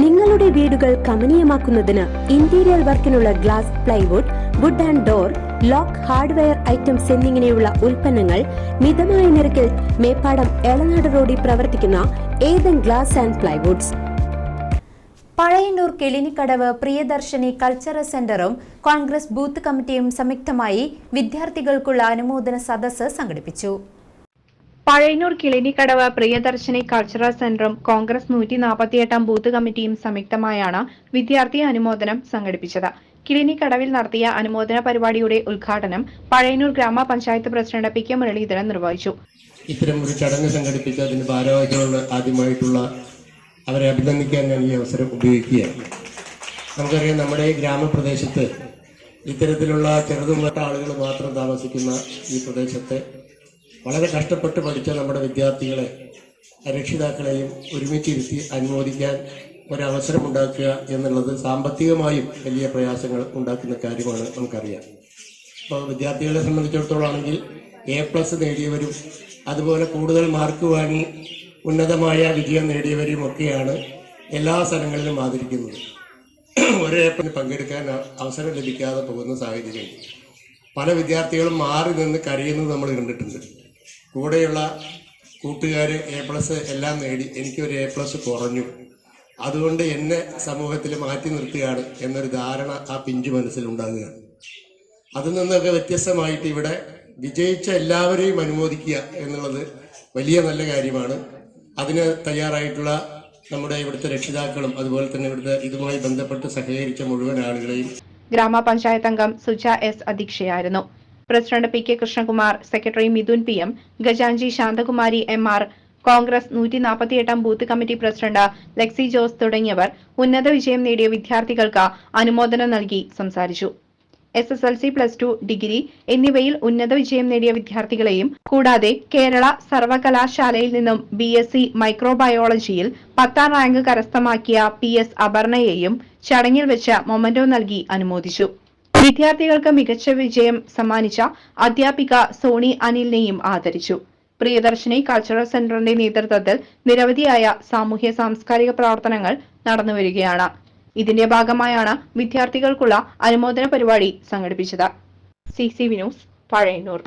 നിങ്ങളുടെ വീടുകൾ കമനീയമാക്കുന്നതിന് interior വർക്കിനുള്ള glass plywood wood and door lock hardware items എന്നിങ്ങനെയുള്ള ഉൽപ്പന്നങ്ങൾ മിതമായ നിരക്കിൽ മേപ്പാടം എളനാട് റോഡിൽ പ്രവർത്തിക്കുന്ന Ethan glass and plywoods Pazhayannur Kelinikkadavu Priyadarshini cultural സെന്ററും കോൺഗ്രസ് ബൂത്ത് കമ്മിറ്റിയും സംയുക്തമായി വിദ്യാർത്ഥികൾക്കുള്ള അനുമോദന സദസ്സ് സംഘടിപ്പിച്ചു. പഴയന്നൂർ കിളിനിക്കടവ് പ്രിയദർശിനി കൾച്ചറൽ സെന്ററും കോൺഗ്രസ് നൂറ്റി നാൽപ്പത്തിയെട്ടാം ബൂത്ത് കമ്മിറ്റിയും സംയുക്തമായാണ് വിദ്യാർത്ഥി അനുമോദനം സംഘടിപ്പിച്ചത്. കിളിനിക്കടവിൽ നടത്തിയ അനുമോദന പരിപാടിയുടെ ഉദ്ഘാടനം പഴയന്നൂർ ഗ്രാമപഞ്ചായത്ത് പ്രസിഡന്റ് പി കെ മുരളീധരൻ നിർവഹിച്ചു. ഇത്തരം ഒരു ചടങ്ങ് സംഘടിപ്പിച്ച് അതിന് ഭാരവാഹികളോട് ആദ്യമായിട്ടുള്ള അവരെ അഭിനന്ദിക്കാൻ ഞാൻ ഈ അവസരം ഉപയോഗിക്കുകയാണ്. നമുക്കറിയാം നമ്മുടെ ഗ്രാമപ്രദേശത്ത് ഇത്തരത്തിലുള്ള ചെറുതും ആളുകൾ മാത്രം താമസിക്കുന്ന ഈ പ്രദേശത്തെ വളരെ കഷ്ടപ്പെട്ട് പഠിച്ച നമ്മുടെ വിദ്യാർത്ഥികളെ രക്ഷിതാക്കളെയും ഒരുമിച്ചിരുത്തി അനുമോദിക്കാൻ ഒരവസരം ഉണ്ടാക്കുക എന്നുള്ളത് സാമ്പത്തികമായും വലിയ പ്രയാസങ്ങൾ ഉണ്ടാക്കുന്ന കാര്യമാണ് നമുക്കറിയാം. അപ്പോൾ വിദ്യാർത്ഥികളെ സംബന്ധിച്ചിടത്തോളം ആണെങ്കിൽ എ പ്ലസ് നേടിയവരും അതുപോലെ കൂടുതൽ മാർക്ക് വാങ്ങി ഉന്നതമായ വിജയം നേടിയവരും ഒക്കെയാണ് എല്ലാ സ്ഥലങ്ങളിലും ആദരിക്കുന്നത്. ഒരേ എപ്പിന് പങ്കെടുക്കാൻ അവസരം ലഭിക്കാതെ പോകുന്ന സാഹചര്യം. പല വിദ്യാർത്ഥികളും മാറി നിന്ന് കരയുന്നത് നമ്മൾ കണ്ടിട്ടുണ്ട്. കൂടെയുള്ള കൂട്ടുകാർ എ പ്ലസ് എല്ലാം നേടി. എനിക്കൊരു എ പ്ലസ് കുറഞ്ഞു. അതുകൊണ്ട് എന്നെ സമൂഹത്തിൽ മാറ്റി നിർത്തുകയാണ് എന്നൊരു ധാരണ ആ പിഞ്ചു മനസ്സിൽ ഉണ്ടാകുകയാണ്. അതിൽ നിന്നൊക്കെ വ്യത്യസ്തമായിട്ട് ഇവിടെ വിജയിച്ച എല്ലാവരെയും അനുമോദിക്കുക എന്നുള്ളത് വലിയ നല്ല കാര്യമാണ്. അതിന് തയ്യാറായിട്ടുള്ള നമ്മുടെ ഇവിടുത്തെ രക്ഷിതാക്കളും അതുപോലെ തന്നെ ഇവിടുത്തെ ഇതുമായി ബന്ധപ്പെട്ട് സഹകരിച്ച മുഴുവൻ ആളുകളെയും ഗ്രാമപഞ്ചായത്ത് അംഗം Suja S അധ്യക്ഷയായിരുന്നു president P K Krishnakumar secretary Midhun P M ഗജാഞ്ചി Santhakumari M R Congress നൂറ്റി നാൽപ്പത്തിയെട്ടാം booth committee president Lexi Jose തുടങ്ങിയവർ ഉന്നത വിജയം നേടിയ വിദ്യാർത്ഥികൾക്ക് അനുമോദനം നൽകി സംസാരിച്ചു. S S L C plus two degree എന്നിവയിൽ ഉന്നത വിജയം നേടിയ വിദ്യാർത്ഥികളെയും കൂടാതെ കേരള സർവകലാശാലയിൽ നിന്നും ബി എസ് സി മൈക്രോബയോളജിയിൽ പത്താം റാങ്ക് കരസ്ഥമാക്കിയ പി എസ് അപർണയെയും ചടങ്ങിൽ വെച്ച് മൊമന്റോ നൽകി അനുമോദിച്ചു. വിദ്യാർത്ഥികൾക്ക് മികച്ച വിജയം സമ്മാനിച്ച അധ്യാപിക സോണി അനിലിനെയും ആദരിച്ചു. പ്രിയദർശിനി കൾച്ചറൽ സെന്ററിന്റെ നേതൃത്വത്തിൽ നിരവധിയായ സാമൂഹ്യ സാംസ്കാരിക പ്രവർത്തനങ്ങൾ നടന്നുവരികയാണ് ഇതിന്റെ ഭാഗമായാണ് വിദ്യാർത്ഥികൾക്കുള്ള അനുമോദന പരിപാടി സംഘടിപ്പിച്ചത്. C C Vinus Pazhayannur.